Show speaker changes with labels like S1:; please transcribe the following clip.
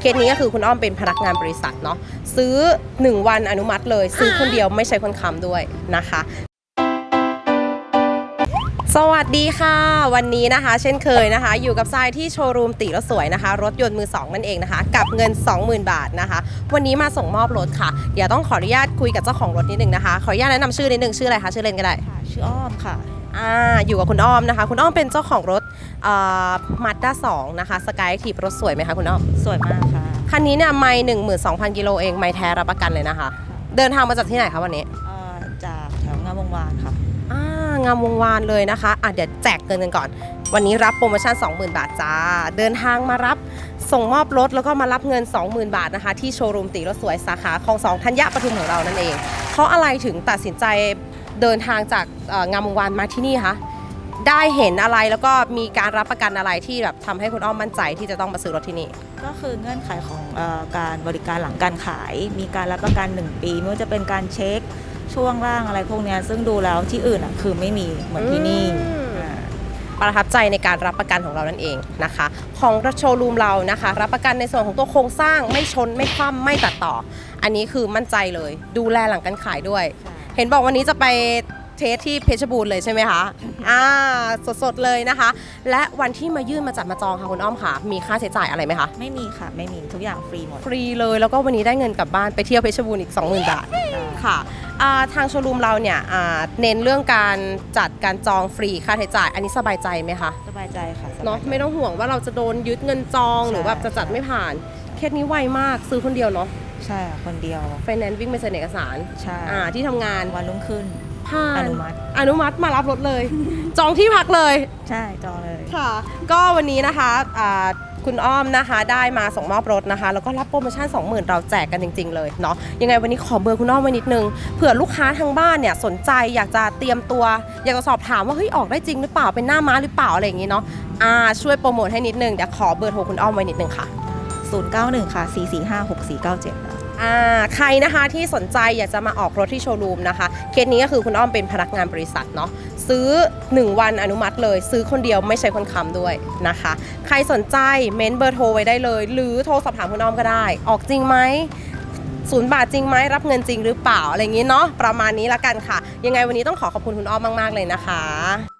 S1: เคสนี้ก็คือคุณอ้อมเป็นพนักงานบริษัทเนาะซื้อ 1 วันอนุมัติเลย ซื้อคนเดียวไม่ใช่คนค้ำด้วยนะคะ สวัสดีค่ะ วันนี้นะคะ เช่นเคยนะคะ อยู่กับทรายที่โชว์รูมติรถสวยนะคะ รถยนต์มือสองนั่นเองนะคะ กับเงิน 20,000 บาทนะคะ วันนี้มาส่งมอบรถค่ะ เดี๋ยวต้องขออนุญาตคุยกับเจ้าของรถนิดนึงนะคะ ขออนุญาตแนะนำชื่อนิดนึงชื่ออะไรคะชื่อเล่นก็ได้
S2: ค่ะชื่ออ้อมค่ะ
S1: อ่าอยู่กับคุณอ้อมนะคะ คุณอ้อมเป็นเจ้าของรถมาด้าสองนะคะสกายทีรถสวยไหมคะคุณอ้อม
S2: สวยมากค่ะ
S1: คันนี้เนี่ยไม่หนึ่งหมื่นสองพันกิโลเองไม่แท้รับประกันเลยนะคะ เดินทางมาจากที่ไหนคะวันนี้
S2: เอ่อจากแถวงามวงวานค่ะ
S1: อ่างามวงวานเลยนะคะอะเดี๋ยวแจกเงินกันก่อน วันนี้รับโปรโมชั่น 20,000 บาทจ้า เดินทางมารับส่งมอบรถแล้วก็มารับเงิน 20,000 บาทนะคะ ที่โชว์รูมตีรถสวยสาขาคลองสองธัญญปทุมของเรานั่นเองเพราะอะไรถึงตัดสินใจ เดินทางจากเอ่องามวงวานมาที่นี่คะได้เห็นอะไรแล้วก็มีการรับประกันอะไรที่แบบทำให้คุณอ้อมมั่นใจที่จะต้องมาซื้อรถที่นี่
S2: ก็คือเงื่อนไขของเออการบริการหลังการขาย มีการรับประกัน 1 ปีไม่ว่าจะเป็นการเช็คช่วงล่างอะไรพวกเนี้ยซึ่งดูแล้วที่อื่นอะคือไม่มีเหมือนที่นี่
S1: อืม
S2: อ่า
S1: ประทับใจในการรับประกันของเรานั่นเองนะคะ ของโชว์รูมเรานะคะ รับประกันในส่วนของตัวโครงสร้างไม่ชนไม่คว่ำไม่ตัดต่อ อันนี้คือมั่นใจเลย ดูแลหลังการขายด้วย
S2: ใช่
S1: เห็นบอกวันนี้จะไปเทสที่เพชรบูรณ์เลยใช่ไหมคะ อ่า สดๆเลยนะคะ และวันที่มายื่นมาจัดมาจองค่ะคุณอ้อมค่ะ มีค่าใช้จ่ายอะไรไหมคะ
S2: ไม่มีค่ะไม่มีทุกอย่างฟรีหมด
S1: ฟรีเลยแล้วก็วันนี้ได้เงินกลับบ้านไปเที่ยวเพชรบูรณ์อีก 20,000 บาท ค่ะอ่าทางโชว์รูมเราเนี่ยอ่าเน้นเรื่องการจัดการจองฟรีค่าใช้จ่าย อันนี้สบายใจไหมคะ
S2: สบายใจค่ะสบยใจ
S1: เนาะไม่ต้องห่วงว่าเราจะโดนยึดเงินจอง
S2: ใช่
S1: หรือแบบจะจัดไม่ผ่าน เคสนี้ไวมากซื้อคนเดียวเนาะ
S2: ใช่ค่ะคนเดียว
S1: ไฟแนนซ์วิ่งไปเซ็นเอกสาร
S2: ใช่
S1: อ่าที่ทำงาน
S2: วันรุ่งขึ้น
S1: ผ่าน
S2: อนุมัติ
S1: อนุมัติมารับรถเลย จองที่พักเลย
S2: ใช่จองเลย
S1: ค่ะ ก็วันนี้นะคะอ่าคุณอ้อมนะคะได้มาส่งมอบรถนะคะ แล้วก็รับโปรโมชั่น 20,000 เราแจกกันจริง ๆ เลยเนาะยังไงวันนี้ขอเบอร์คุณอ้อมไว้นิดนึงเผื่อลูกค้าทางบ้านเนี่ยสนใจอยากจะเตรียมตัว อยากจะสอบถามว่าเฮ้ยออกได้จริงหรือเปล่าเป็นหน้าม้าหรือเปล่าอะไรอย่างงี้เนาะอ่าช่วยโปรโมทให้นิดนึงเดี๋ยวขอเบอร์โทรคุณอ้อมไว้นิดนึงค่ะ
S2: 091 ค่ะ 445 6497ค่ะ
S1: อ่าใครนะคะที่สนใจอยากจะมาออกรถที่โชว์รูมนะคะ เคสนี้ก็คือคุณอ้อมเป็นพนักงานบริษัทเนาะซื้อ 1 วันอนุมัติเลย ซื้อคนเดียวไม่ใช่คนค้ำด้วยนะคะ ใครสนใจเมนเบอร์โทรไว้ได้เลย หรือโทรสอบถามคุณอ้อมก็ได้ ออกจริงไหมศูนย์บาทจริงไหมรับเงินจริงหรือเปล่าอะไรอย่างนี้เนาะประมาณนี้ละกันค่ะ ยังไงวันนี้ต้องขอขอบคุณคุณอ้อมมาก ๆ เลยนะคะ